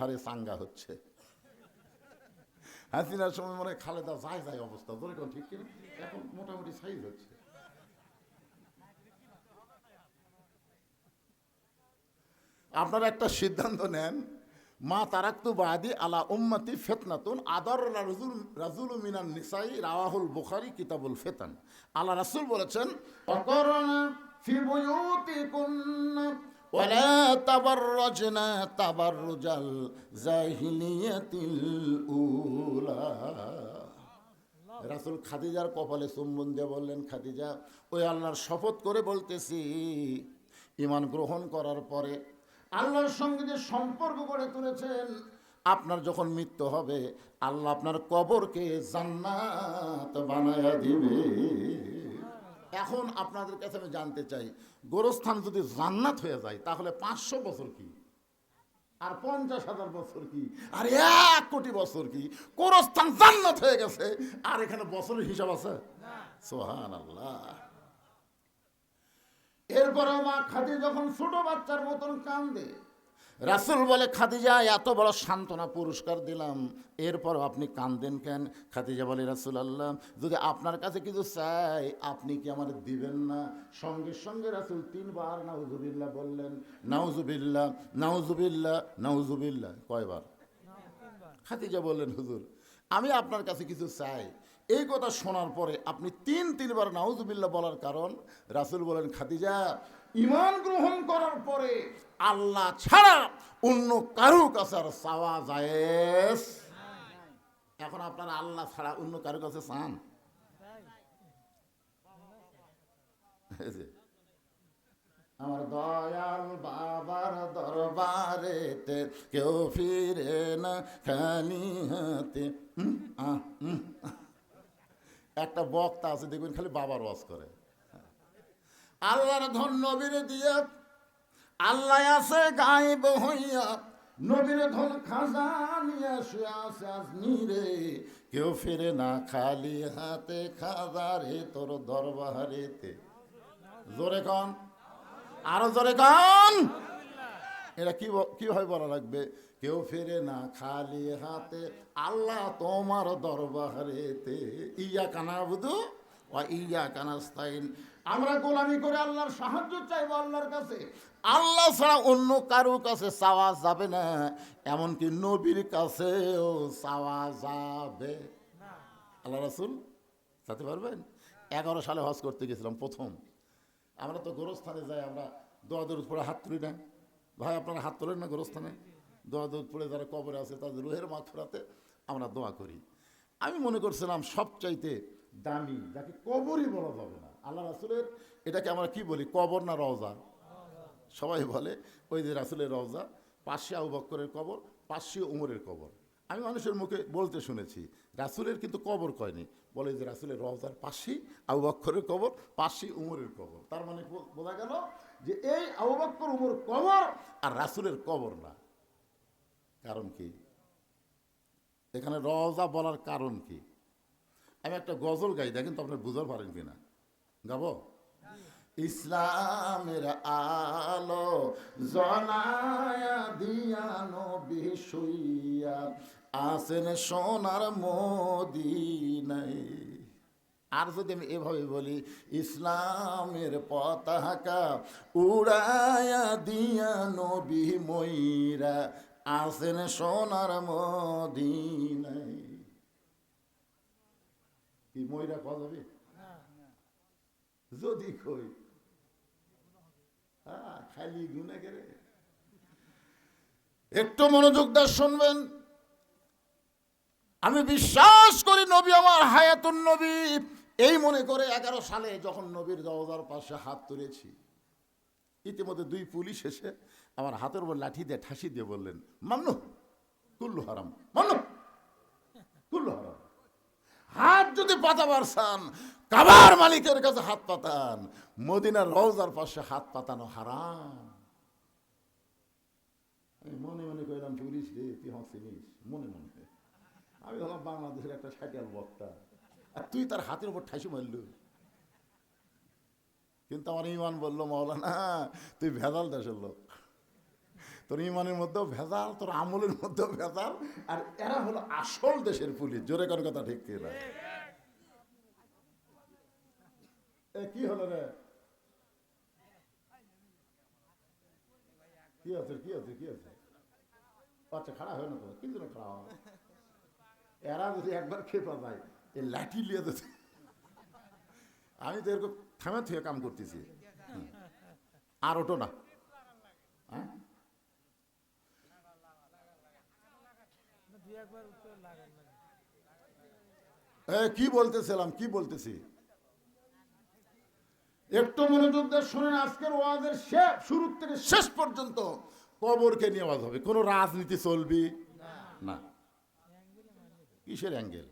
হারে হারে চাঙ্গা হচ্ছে। হাসিনার সময় মনে হয় খালেদা যায় যায় অবস্থা, ধরে ঠিক কিনা? এখন মোটামুটি সাইজ হচ্ছে। আপনারা একটা সিদ্ধান্ত নেন, মা তারাক্তু বাদি আলা উম্মতি ফেতনাতুন আদর রাজুল রাজুল মিনান নিসাই, রাওয়াহুল বুখারি, কিতাবুল ফেতান। আল্লাহ রাসুল বলেছেন ওয়ালা তাবাররাজনা তাবাররুজাল জাহিলিয়াতিল উলা। রাসূল খাদিজার কপালে চুম্বন দিয়ে বললেন খাদিজা ওই আল্লাহর শপথ করে বলতেছি ইমান গ্রহণ করার পরে আল্লাহর সঙ্গে যে সম্পর্ক গড়ে তুলেছেন আপনার যখন মৃত্যু হবে আল্লাহ আপনার কবরকে জান্নাত বানায়া দিবে। এখন আপনাদের কাছে আমি জানতে চাই গোরস্থান যদি জান্নাত হয়ে যায় তাহলে পাঁচশো বছর কি? আর পঞ্চাশ হাজার বছর কি? আর এক কোটি বছর কি? গোরস্থান জান্নাত হয়ে গেছে আর এখানে বছরের হিসাব আছে? সোহান আল্লাহ এরপরে মা খাদি যখন ছোট বাচ্চার মতন কান্দে রাসুল বলে, খাদিজা, এত বড় সান্ত্বনা পুরস্কার দিলাম। এরপরও আপনি কান্দেন কেন? খাদিজা বলে রাসুল আল্লাহ যদি আপনার কাছে কিছু চাই, আপনি কি আমার দিবেন না? সঙ্গে সঙ্গে রাসুল তিনবার নাউজুবিল্লাহ বললেন, নাউজুবিল্লাহ নাউজুবিল্লাহ নাউজুবিল্লাহ। কয়বার? খাদিজা বললেন, হুজুর, আমি আপনার কাছে কিছু চাই এই কথা শোনার পরে আপনি তিন, তিনবার নাউজুবিল্লাহ বলার কারণ, রাসুল বলেন, খাদিজা ইমান গ্রহণ করার পরে আল্লাহ ছাড়া অন্য কারও কাছে আর এখন আপনারা আল্লাহ ছাড়া অন্য কারও কাছে চান আমার দয়াল বাবার দরবারেতে কেউ ফিরে না খালি হাতে। একটা বক্তা আছে, দেখবেন খালি বাবার ওয়াজ করে। আল্লাহর ধন নবীরে দিয়ে, আল্লাহ আছে গায়েব হইয়া, নবীর ধন খাজা নিয়ে শুয়ে আছে আজমিরে কেউ ফিরে না, খালি হাতে খাজা রে তোর দরবারেতে। জোরে কন। আরও জোরে কন। এটা কি কীভাবে বলা লাগবে? কেউ ফেরে না খালি হাতে, আল্লাহ তোমার দরবারেতে, ইয়া কানা বুধু ইয়া কানাস্তাইন আমরা গোলামি করে আল্লাহর সাহায্য চাইব আল্লাহর কাছে। আল্লাহ ছাড়া অন্য কারও কাছে চাওয়া যাবে না, এমনকি নবীর কাছেও চাওয়া যাবে। আল্লাহ রাসুল চাতে পারবেন? এগারো সালে হজ করতে গেছিলাম প্রথম। আমরা তো গোরস্থানে যাই, আমরা দোয়া দরুদ পড়ে হাত তুলি না। ভাই, আপনারা হাত তোলেন না গোরস্থানে? দোয়া দরুদ পড়ে যারা কবরে আছে, তাদের রুহের মাথুরাতে আমরা দোয়া করি। আমি মনে করছিলাম সবচাইতে দামি, যাকে কবরই বলা যাবে না। আল্লাহ রাসুলের এটাকে আমরা কি বলি, কবর না রওজা? সবাই বলে, ওই যে রাসুলের রওজা পাশে আবু বক্করের কবর পাশে উমরের কবর। আমি মানুষের মুখে বলতে শুনেছি, রাসুলের কিন্তু কবর কয়নি? বলে যে রাসুলের রওজার পাশেই আবু বক্করের কবর পাশেই উমরের কবর। তার মানে বোঝা গেল যে এই আবু বক্কর উমর কবর আর রাসুলের কবর না। কারণ কি? এখানে রজা বলার কারণ কি? আমি একটা গজল গাই, দেখেন তো আপনার বুঝতে পারেন কিনা। গাবো? ইসলামের আলো জনায়া দিয়ানো বিশুইয়া আসেন সোনার মদিনাই আর যদি আমি এভাবে বলি, ইসলামের পতাকা উড়ায়া দিয়া নবী ময়রা আসেন সোনার মদিনাই কি ময়রা পাওয়া যাবে? যদি কই। খালি গুনে গেলে একটু মনোযোগ দিয়ে শুনবেন। আমি বিশ্বাস করি নবী আমার হায়াতুন নবী। এই মনে করে এগারো সালে যখন নবীর দরজার পাশে হাত তুলেছি, ইতিমধ্যে দুই পুলিশ এসে আমার হাতের উপর লাঠি দিয়ে ঠাসি দিয়ে বললেন মান্নু কুল্লু হারাম মান্নু কুল্লু হারাম। হাত যদি পাতাবার চান, কাবার মালিকের কাছে হাত পাতান, মদিনার রওজার পাশে হাত পাতানো হারাম। আমি মনে মনে কইলাম, পুলিশ রে, তুই হাসিনিস মনে মনে। আমি হলাম বাংলাদেশের একটা সাইকেল বক্তা। আর তুই তার হাতের উপর ঠাসি মারল। কিন্তু আমার ইমান বলল মৌলানা তুই ভেজাল দেশের লোক। তোর ইমানের মধ্যেও ভেজাল, তোর আমলের মধ্যেও ভেজাল, আর এরা হলো আসল দেশের পুলিশ। জোরে কোন কথা ঠিক কি কি হলো রে? কি আছে কি আছে কি আছে? আচ্ছা খাড়া হয় না তো, কি জন্য খাড়া এরা যদি একবার খেপা যায়, এ লাঠি লিয়ে দিতে আমি তো এরকম থামে থুয়ে কাম করতেছি। আর ওটো না। হ্যাঁ দুই একবার উত্তর লাগান না এ, কি বলতেছিলাম, কি বলতেছি? একটু মনোযোগ দিয়ে শুনেন, আজকের ওয়াজের শেষ শুরু থেকে শেষ পর্যন্ত কবরকে নিয়ে ওয়াজ হবে। কোনো রাজনীতি চলবি? না। কিসের অ্যাঙ্গেল?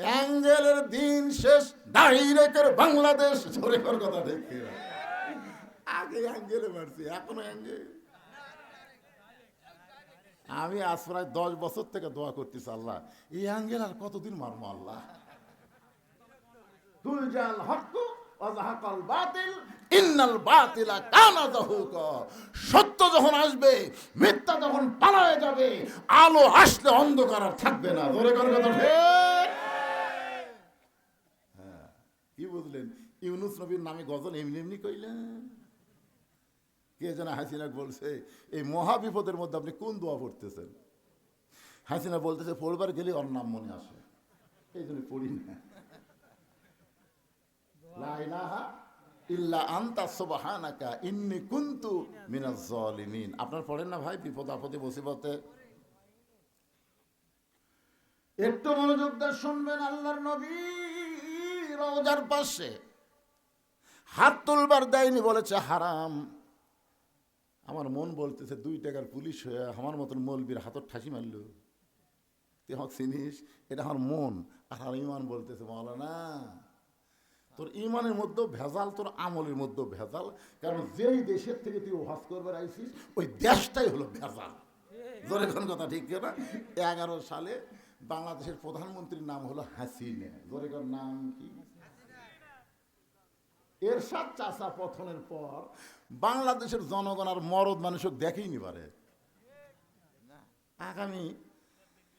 অ্যাঙ্গেলের দিন শেষ, ডাইরেক্টের বাংলাদেশ ধরে কথা না? আগে অ্যাঙ্গেলে মারছি, এখনও অ্যাঙ্গেল। আমি আজ প্রায় দশ বছর থেকে দোয়া করতেছি আল্লাহ। এই আঙ্গেল আর কতদিন মারবো আল্লাহ? তুই জাল অজাহাকাল বাতিল, ইন্নাল বাতিলা কানা জাহুকা। সত্য যখন আসবে, মিথ্যা যখন পালায়ে যাবে, আলো আসলে অন্ধকার আর থাকবে না। ধরে করে কথা হ্যাঁ কি বুঝলেন? ইউনুস নবীর নামে গজল এমনি এমনি কইলেন। কে যেন হাসিনা বলছে, এই মহা বিপদের মধ্যে আপনি কোন দোয়া পড়তেছেন? হাসিনা বলতেছে, পড়বার গেলে ওর নাম মনে আসে। এই জন্য পড়ি না। আপনার পড়েন না ভাই, বিপদ আপদে একটু মনোযোগ শুনবেন আল্লাহর নবী রওজার পাশে। হাত তুলবার দেয়নি বলেছে হারাম। আমার মন বলতেছে, দুই টাকার পুলিশ হয়ে আমার মতন মৌলবীর হাতর ঠাসি মারল। তুই আমাকে চিনিস? এটা আমার মন। আর আমার ইমান বলতেছে না তোর ইমানের মধ্যেও ভেজাল, তোর আমলের মধ্যেও ভেজাল। কারণ যেই দেশের থেকে তুই ওয়াজ করবার আইসিস ওই দেশটাই হলো ভেজাল। জোরে কথা, ঠিক না? এগারো সালে বাংলাদেশের প্রধানমন্ত্রীর নাম হলো হাসিনা। জোরে নাম কি? এরশাদ চাষা পথনের পর বাংলাদেশের জনগণ আর মরদ মানুষক দেখেই নি পারে। আগামী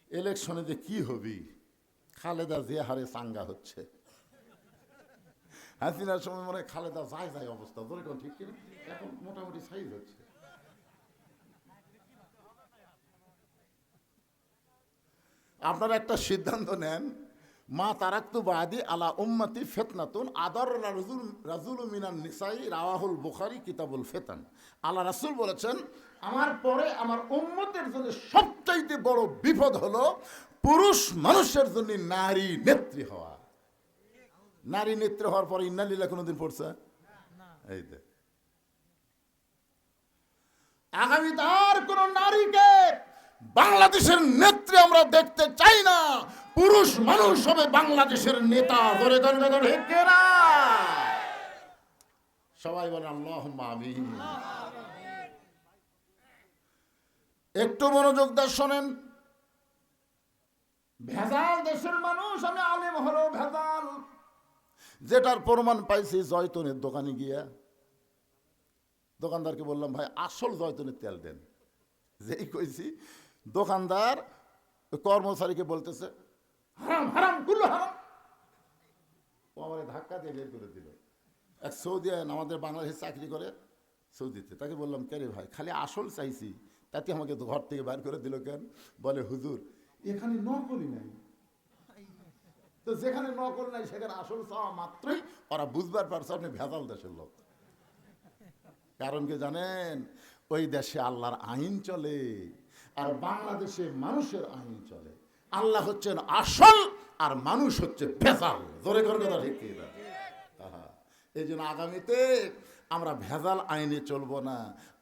ইলেকশনে যে কি হবি? খালেদা যে হারে চাঙ্গা হচ্ছে। হাসিনার সময় মনে খালেদা যায় যায় অবস্থা। ধরে কোন ঠিক কিনা এখন মোটামুটি সাইজ হচ্ছে। আপনারা একটা সিদ্ধান্ত নেন মা তারাক্তু বাদি আলা উম্মতি ফেতনাতুন। আদর রাজুল রাজুল মিনান নিসাই, রাওয়াহুল বুখারি, কিতাবুল ফেতান। আল্লাহ রাসুল বলেছেন, আমার পরে আমার উম্মতের জন্য সবচাইতে বড় বিপদ হলো পুরুষ মানুষের জন্য নারী নেত্রী হওয়া। নারী নেত্রী হওয়ার পরে ইন্নালিল্লা কোনোদিন পড়ছে? এই দেখ আগামী তার কোন নারীকে বাংলাদেশের নেত্রী আমরা দেখতে চাই না। পুরুষ মানুষ হবে বাংলাদেশের নেতা। ধরে ধরে। ধরে সবাই বলে আল্লাহ আমিন। একটু মনোযোগ দিয়ে শোনেন। ভেজাল দেশের মানুষ আমি আলেম হলো ভেজাল। যেটার প্রমাণ পাইছি জয়তনের দোকানে গিয়া। দোকানদারকে বললাম ভাই আসল জয়তনের তেল দেন। যেই কইছি দোকানদার কর্মচারীকে বলতেছে হারাম হারামগুলো হারাম। ও আমার ধাক্কা দিয়ে বের করে দিল। এক সৌদি আমাদের বাংলাদেশে চাকরি করে সৌদিতে। তাকে বললাম, কে ভাই? খালি আসল চাইছি। তাতে আমাকে ঘর থেকে বার করে দিল কেন? বলে, হুজুর, এখানে নকলই নাই। তো যেখানে নকল নাই, সেখানে আসল চাওয়া মাত্রই ওরা বুঝবার পারছে আপনি ভেজাল দেশের লোক। কারণ কি জানেন? ওই দেশে আল্লাহর আইন চলে, আর বাংলাদেশে মানুষের আইন চলে। আল্লাহ হচ্ছেন আসল আর মানুষ হচ্ছে ভেজাল। জোরে করে কথা ঠিক। এই জন্য আগামীতে আমরা ভেজাল আইনে চলবো না।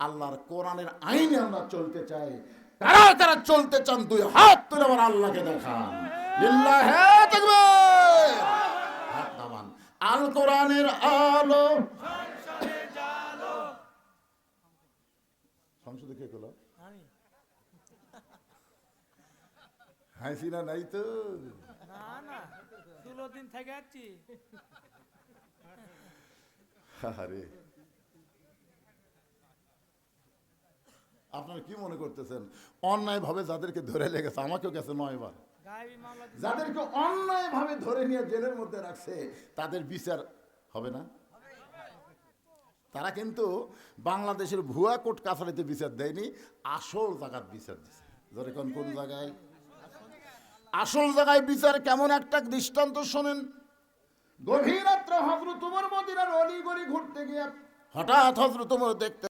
আল্লাহর কোরআনের আইনে আমরা চলতে চাই। কারা কারা চলতে চান, দুই হাত তুলে আমার আল্লাহকে দেখান। আল কোরআনের আলো সংসদে কে করল আমি হাসিনা নাই তো। না না। ষোলো দিন থেকে যাচ্ছি আরে। আপনারা কি মনে করতেছেন? অন্যায়ভাবে যাদেরকে ধরে লেগেছে আমাকেও গেছে নয়বার। যাদেরকে অন্যায়ভাবে ধরে নিয়ে জেলের মধ্যে রাখছে তাদের বিচার হবে না? তারা কিন্তু বাংলাদেশের ভুয়া কোর্ট কাছারিতে বিচার দেয়নি আসল জায়গার বিচার দিছে। ধরে কোন কোন জায়গায়? আসল জায়গায় বিচার কেমন একটা দৃষ্টান্ত শোনেন। গভীর রাত্রে হজরত ঘুরতে গিয়ে হঠাৎ দেখতে